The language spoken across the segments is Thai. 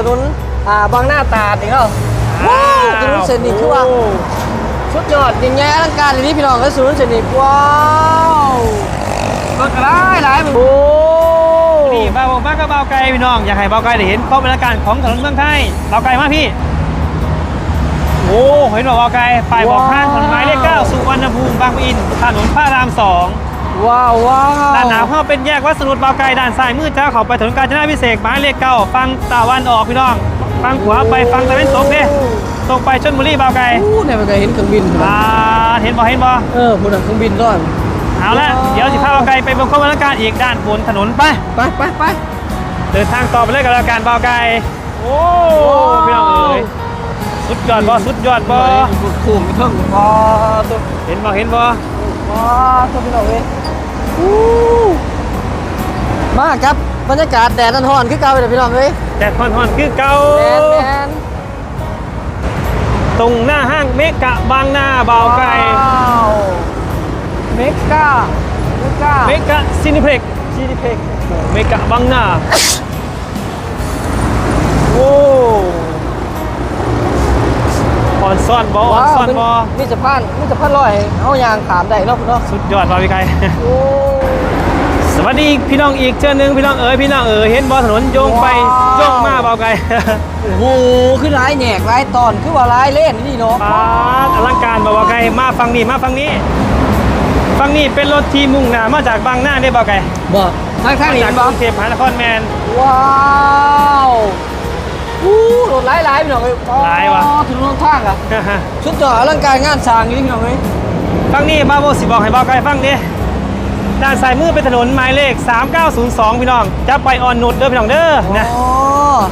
ถนนอ่าบางหน้าตาดนี่เขาว้าวถนนเส้นนี้คือว่าโสุดยอดยิ่งใหญ่อลังการเลยนี่พี่น้องก็ถนนเส้นนี้ว้าวรถกระไรหลายมันโอ้นี่บ่าวบอกบ้านก็บ่าวไกลพี่น้องอยากให้บ่าวไกลได้เห็นป้อมบรรยากาศของถนนเมืองไทยบ่าวไกลมาพี่โอ้เห็นบอกบ่าวไกลป้ายบอกทางถนนหมายเลขเก้าสุวรรณภูมิบางปะอิน ถนนพระรามสอง ว้าวว้าวด้านหนาวเข้าเป็นแยกวัดสนุดบ่าวไกลด้านซ้ายมือจ้าเขาไปถนนกาญจนาพิเศษกหมายเลขเก้าฟังตะวันออกพี่น้องฟังขวาไปฟังตะวันตกเนี่ยตกไปชลบุรีบ่าวไกลอู้เนี่ยมันก็เห็นเครื่องบินอ่าเห็นบ่เห็นบ่เออพูดถึงเครื่องบินด้วยเอาละเดี๋ยวสิพาบ่าวไกลไปบนข้อบรรยากาศอีกด้านบนถนนไปไปไปไปเดินทางต่อไปเลยกับรายการบ่าวไก่โอ้พี่น้องเอ๋ยสุดยอดบ่สุดยอดบ่ขู่มีเครื่องว้าตัวเห็นบ่เห็นบ่ว้าตัวพี่น้องเอ้ยอู้ มาครับบรรยากาศแดดร้อนๆคือเก่าเลยพี่น้องเอ้ยแต่ทอนๆคือเก่าแมนแมนตรงหน้าห้างเมกะบางนาบ่าวไก่ว้าวเมกาเมกาเมกะซินิเพล็กซีดีเพกเมกะบางนาโอ้ออนซ่อนบ่ออนซ่อนบ่มีสะพานมีสะพานลอยเอายางขามได้เนาะพี่เนาะสุดยอดบ่าวพี่ไก่โอ้ สวัสดีพี่น้องอีกเจ้าหนึงพี่น้องเอ๋ยพี่น้องเอ๋ยเห็นบ่ถนนโยงไปโยงมาบ่าวไก่โหคือร้ายแหนกร้ายตอนคือว่าร้ายเล่นนี่เนาะปาดอลังการบอกว่าไกลมาฟังนี่มาฟังนี้ฟังนี่เป็นรถที่มุ่งหน้ามาจากบางหน้าได้บอกไกลบอกทางข้างนี้จากกบอรุกงเทพมหานครแมนว้าวอู้รถร้ายร้ายพี่น้องเอ้ยร้ายวะอ๋อถึงรถทางอะชุดจอดอลังการงานสร้างอยู่นี่พี่น้องเอ้ยฟังนี่บาโบสิบอกให้บอกไกลฟังดิ ด้านซ้ายมือเป็นถนนหมายเลข 3902 พี่น้อง จะไปออนนุดเด้อพี่น้องเด้อนะอ๋อ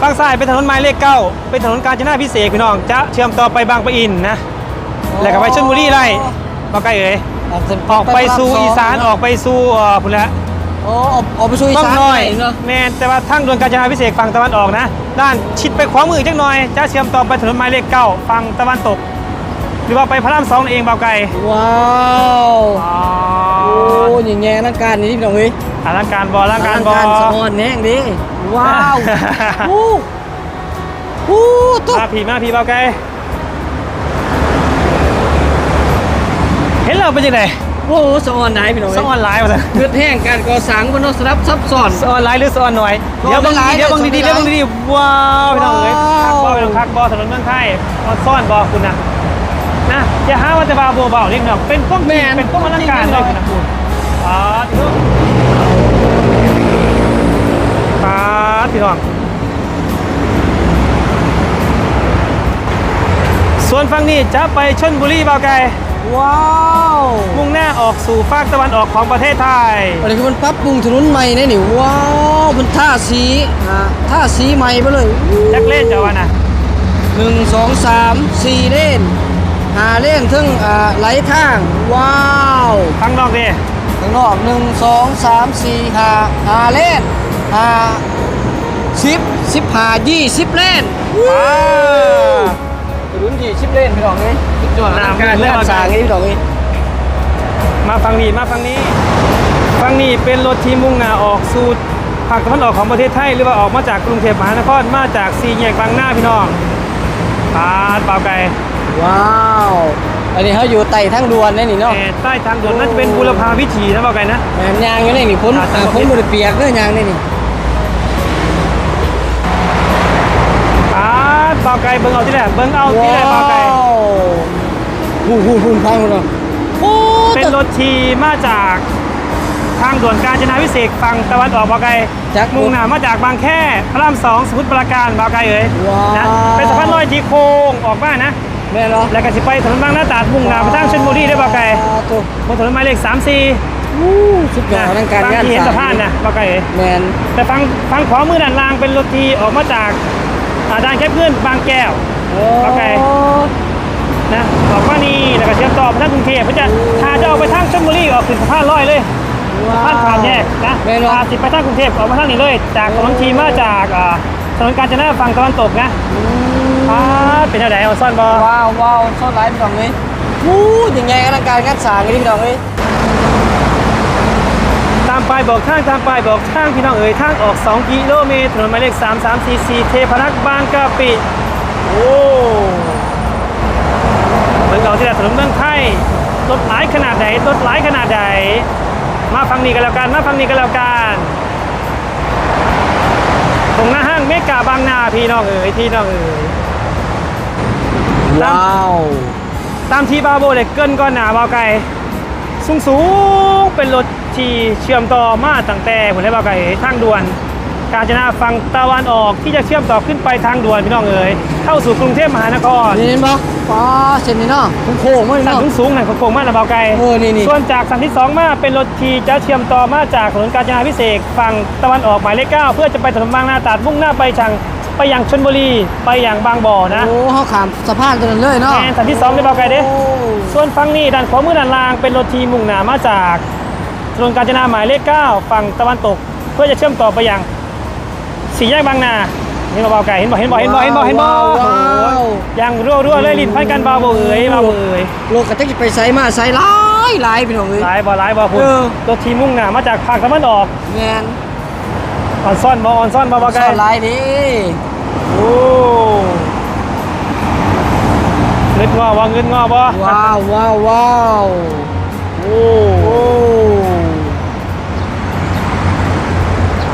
ฝั่งซ้ายเป็นถนนหมายเลข9เป็นถนนกาญจนาพิเศษกพี่น้อง จะเชื่อมต่อไปบางปะอินนะ แล้วก็ไปชลบุรีไล่บอกไกลเอ๋ยออกไปสู่อีสานออกไปสู่เอ่อพุ่นละอ๋อออกออกไปสู่อีต้องสานน้อยเนาะแม่นแต่ว่าทางด่วนกาญจนาพิเศษกฝั่งตะวันออกนะ ด้านชิดไปขวามือจักหน่อย จะเชื่อมต่อไปถนนหมายเลขเก้าฝั่งตะวันตก หรือว่าไปพระรามสองนั่นเองเบาไกลว้าว โอ้ยแง่อลังการนี่พี่น้องเอ้ยอลังการบออลังการบอลสะออนแน่งดิว้าวอู้อู้ตุ๊มาผีมาผีเบาไกลเห็นเราเป็นยังไงโอ้โหสะออนไหนพี่น้องสเอ้ยออนไลน์มาเลยเกิดแห้งการก่อสร้างบนนสลับซับซ้อนสออนไลน์หรือสออนหน่อยสอเดี๋ยวบางหลายทีเดี๋ยวบางทีสอนเดี๋ยวบางทีว้าวพี่น้องเอ้ยว้าว คักบอพี่น้องคักบอถนนเมืองไทยออนซ่อนบอคุณนะนะอย่าหาว่าจะบาบัวเบาเรียกเนาะเป็นก้มแม่นเป็นก้มอลังการเลยคุณนะคุณ อ่าทุกครับพี่น้องส่วนฝั่งนี้จะไปชนบุรีเบาไกลว้าวมุ่งหน้าออกสู่ภาคตะวันออกของประเทศไทยอะไรคือมันปรับปรุงถนนใหม่เนี่ยนี่ว้าวมันท่าสีอ่าท่าสีใหม่ไปเลยจักเล่นจะว่านะหนึ่งสองสามสี่เลน หาเลนถึงอ่าไหลทาง ว้าวข้างนอกดิข้างนอกหนึ่งสองสามสี่หาหาเลนหาสิบสิบหายี่สิบเลนว้าถนนยี่สิบเลนพี่น้องเอ้ยสุดยอดอลังการน้ำเลืเลืออดดสร้างนี่พี่น้องเอ้ยมาฝั่งนี้มาฝั่งนี้ฝั่งนี้เป็นรถที่มุ่งหน้าออกสู่ภาคตะวันออกของประเทศไทยหรือว่าออกมาจากกรุงเทพมหานครมาจากสี่แยกบางหน้าพี่น้องปาดเบาไกล ว้าว อันนี้เขาอยู่ไต่ทั้งดวนเนี่ยนี่เนาะ แต่ใต้ทางด่วนน่าจะเป็นบุรพาวิถีนะเบาไกลนะแหมยางอยู่นี่นี่พ้นอ่าอ่าพ้นบริเปียกเด้อยางนี่นี่ปาดเบาไกลเบิ่งเอาที่แรกเบิ่งเอาที่แรกเบาไกลหูหูหูพังหมดเลยโอ้เป็นรถที่มาจากทางด่วนกาญจนาพิเศษกฝั่งตะวันออกบางไกลจากมุ่งหน้ามาจากบางแค่พระรามสองสมุทรปราการบางไกลเอ๋ยว้าว นะเป็นสะพานลอยที่โค้งออกมานะ แม่เนาะแล้วก็สิไปถนนบางหน้าตราดมุ่งหน้าไปทางชลบุรีได้บางไกลตัวบนถนนหมายเลขสามสี่อู้สุดยอดอลังการบางงานที่เห็นสสะร้างพานนะบางไกลเอ๋ยแมนแต่ฟังฟังขวามือด้านล่างเป็นรถที่ออกมาจากอ่าด่านแค่เพื่อนบางแก้วโอ้โอเคนะออกมานี่แล้วก็เชื่อมต่อไปทางกรุงเทพเพื่อจะพาจะออกไปทางชลบุรีออกขึ้นสะพานลอยเลยว้าวผ่านผ่านแยกนะแม่เนาะพาสิไปทางกรุงเทพออกมาทางนี้เลย จากถนนทีมาจากอ่าถนนกาญจนาฝั่งตะวันตกนะอืม พาเป็นอะไรเอาซ่อนบอว้าวว้าวโซนไลฟ์พี่น้องเลยอู้ยังไงอลังการงานสร้างนี่พี่น้องเลยตามามป้ายบอกทางตามป้ายบอกทางพี่น้องเอ๋ยทางออก 2 กิโลเมตรถนนหมายเลข 3 3 4 4 เทพรักษ์บางกะปิ โอ้เมืองเราที่แหละถนนเมืองไทยรถหลายขนาดไหนรถหลายขนาดไหนมาฟังนี้กันแล้วกันมาฟังนี้กันแล้วกันตรงหน้าห้างเมกาบางนาพี่น้องเอ๋ยพี่น้องเอ๋ย ว้าวตามที่บาโบเลยเกินก้อนหนาบาไก่สูงสูงๆเป็นรถที่เชื่อมต่อมาตั้งแต่ผมได้บาไก่ทางด่วน กาญจนาฝั่งตะวันออกที่จะเชื่อมต่อขึ้นไปทางด่วนพี่น้องเอ๋ยเข้าสู่กรุงเทพมหานครนี่เห็นปะป้าเส้นนี้เนาะโค้งๆมั้งสันเนาะสูงสูงๆหน่อยโค้งๆมากนะบาไก่เออนี่นี่ส่วนจากสันที่สองมาเป็นรถที่จะเชื่อมต่อมาจากถนนกาญจนาพิเศษกฝั่งตะวันออกหมายเลขเก้าเพื่อจะไปถนนบางนาตราดมุ่งหน้าไปทาง ไปอย่างชลบุรีไปอย่างบางบ่อนะโอ้เขาขามสะพานตัวนั้นเลยเนาะแอนสันที่สองได้บาไก่เด้โอ้ส่วนฝั่งนี้ด้านขวามือด้านล่างเป็นรถทีมุ่งหน้ามาจากถนนกาญจนาหมายเลข 9 ฝั่งตะวันตก เพื่อจะเชื่อมต่อไปยังสี่แยกบางนาเห็นบ่เบาไก่เห็นบ่เห็นบ่เห็นบ่เห็นบ่เห็นบ่ว้าวโอ้โหยังรั่วรั่วๆเลยลิ้นพันกันเบาบ่เอ๋ยเบาบ่เอ๋ยโลกกระจะไปไซมาไซหลายหลายพี่น้องเอ้ยหลายบ่หลายบ่พุ่นเออรถทีมุ่งหน้ามาจากภาคตะวันออกแมน ออนซ่อนบ่ออนซ่อนบ่เบาสไก่อนหลายดิโอ้เงินงอบ่เงินงอบ่ว้าวว้าวว้าวโอ้โอ้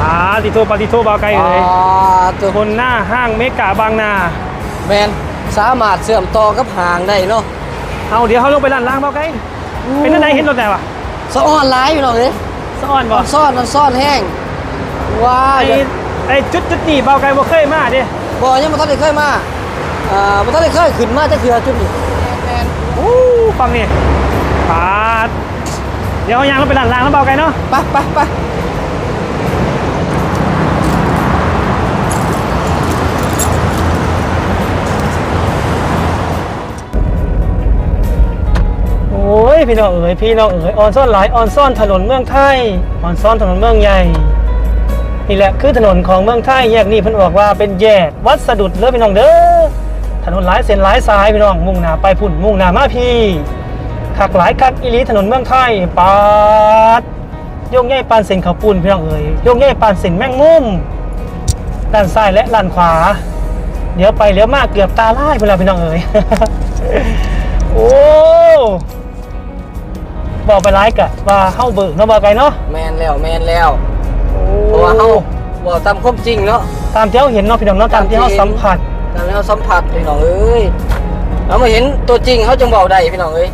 อ่าติโทปาติโทเบาไก่เอ๋ยอ่าตัวบนหน้าห้างเมกาบางนาแมนสามารถเชื่อมต่อกับหางได้เนาะเอาเดี๋ยวเขาลงไปร้านล้างเบาไกลเป็นอะไรเห็นรถไหนวะสะอ้อนหลายพี่น้องเอ้ยสะอ่อนบ่มันซ่อนมันซ่อนแห้ง ว้าวไอ้ไอ้จุดจุดนี่เบาไกลบ่เคยมาเดิบ่ยังบ่ทันได้เคยมาอ่าบ่ทันได้เคยขึ้นมาจักเทื่อจุดนี้แมนอู้ฟังนี่ปาดเดี๋ยวเอายางลงไปร้านล้างแล้วเบาไกลเนาะไปไปไปโอ้ยพี่น้องเอ๋ยพี่น้องเอ๋ยออนซ่อนหลายออนซ่อนถนนเมืองไทยออนซ่อนถนนเมืองใหญ่ นี่แหละคือถนนของเมืองไทยแยกนี้เพิ่นบอกว่าเป็นแยกวัดสะดุดเด้อพี่น้องเด้อถนนหลายเส้นหลายสายพี่น้องมุ่งหน้าไปพุ่นมุ่งหน้ามาพี่คักหลายคักอีลีถนนเมืองไทยปาดโยงใหญ่ปานเส้นข้าวปุ้นพี่น้องเอ๋ยโยงใหญ่ปานเส้นแมงมุมด้านซ้ายและด้านขวา เดี๋ยวไปเลี้ยวมากเกือบตาล่ายไปแล้วพี่น้องเอ๋ยโอ้บอกไปไลค์กะว่าเฮาเบิกเนาะบอกไกลเนาะแมนแล้วแมนแล้ว ราะว่าเฮาบ่ตามความจริงเนาะ ตามที่เฮาเห็นเนาะพี่น้องเนาะตามที่เฮาสัมผัส ตามที่เฮาสัมผัสพี่น้องเอ้ยเรามาเห็นตัวจริงเขาจึงเว้าได้พี่น้องเอ้ย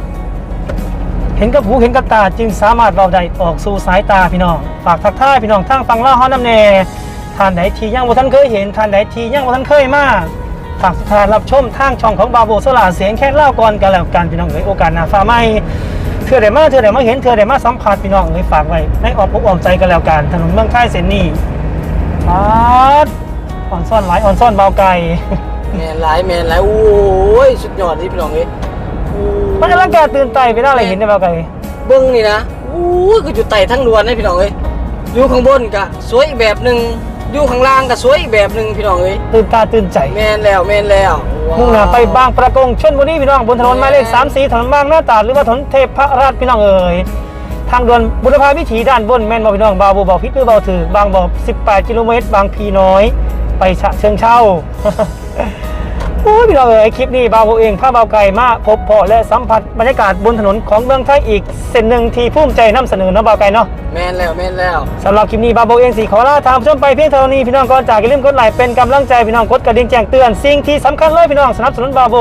เห็นกับหูเห็นกับตาจึงสามารถเราได้ออกสู่สายตาพี่น้องฝากทักทายพี่น้องทางฟังเล่าเฮานำแน่ท่านใดที่ยังบ่ทันเคยเห็นท่านใดที่ยังบ่ทันเคยมาฝากสุดท้ายรับชมทางช่องของบาโบโซลาเสียงแค่เล่าก่อนกันแล้วกันพี่น้องเอ้ยโอกาสหน้าฟ้าใหม่ เทื่อได้มาเทื่อได้มาเห็นเทื่อได้มาสัมผัสพี่น้องเอ้ยฝากไว้ในอ้อมอกอ้อมใจกันแล้วกันถนนเมืองไทยเส้นนี้ปัดอ่อนซ่อนหลายอ่อนซ่อนเบาไกลแมนหลายแมนหลายโอ้ยสุดยอดนี่พี่น้องเอ้ยโอ้มันกำลังแกตื่นใจไปได้อะไรเห็นได้เบาไกลเบิ่งนี่นะโอ้ยคืออยู่ไต่ทั้งดวนเลยพี่น้องเอ้ยอยู่ข้างบนก็สวยอีกแบบหนึง อยู่ข้างล่างก็สวยอีกแบบหนึงพี่น้องเอ้ยตื่นตาตื่นใจ แมนแล้วแมนแล้วว้วมุ่งหน้าไปบางประกงชนบุรีพี่น้องบนถนนหมายเลข3 4ถนนบางหน้าตราดหรือว่าถนนเทพราชพี่น้องเอ๋ยทางด่วนบุรพาวิถีด้านบนแม่นบ่พี่น้องบาวบูบอพิษหรือเบาถือบางบ่อ18 กิโลเมตร บางพีน้อย ไปฉะเชิงเช่า โอ้ยพี่น้องเอ๋ยคลิปนี้บาวบูเองพาบาวไก่มาพบเพาะและสัมผัสบรรยากาศบนถนนของเมืองไทยอีกเส้นหนึ่งที่ภูมิใจนำเสนอเนาะบาวไก่เนาะแมนแล้วแมนแล้วสำหรับคลิปนี้บาโบเองสีขอลาทางผู้ชมไปเพียงเท่านี้พี่น้องก่อนจากอย่าลืมกดไลค์เป็นกำลังใจพี่น้องกดกระดิ่งแจ้งเตือนสิ่งที่สำคัญเลยพี่น้องสนับสนุนบาโบ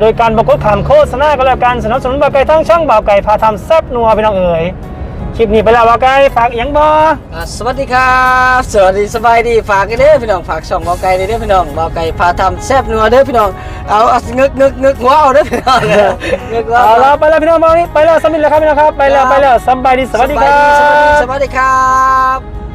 โดยการบอกกดขามโฆษณาก็แล้วกันสนับสนุนบ่าวไก่ทั้งช่องบ่าวไก่พาทำแซ่บนัวพี่น้องเอ๋ย คลิปนี้ไปแล้วบ่าวไก่ฝากอหยังบ่อ่าสวัสดีครับสวัสดีสบายดีฝากกันเด้อพี่น้องฝากช่องเบาไก่เด้อพี่น้องเบาไก่พาทำแซ่บนัวเด้อพี่น้องเอาเอางึกงึกงึกหัวเอาเด้อพี่น้องงึกหัวเอาละไปแล้วพี่น้องบ่าวนี้ไปแล้วสำนึกแล้วครับพี่น้องครับไปแล้วไปแล้วสำบายดีสวัสดีครัสวัสดีบสวัสดีครับ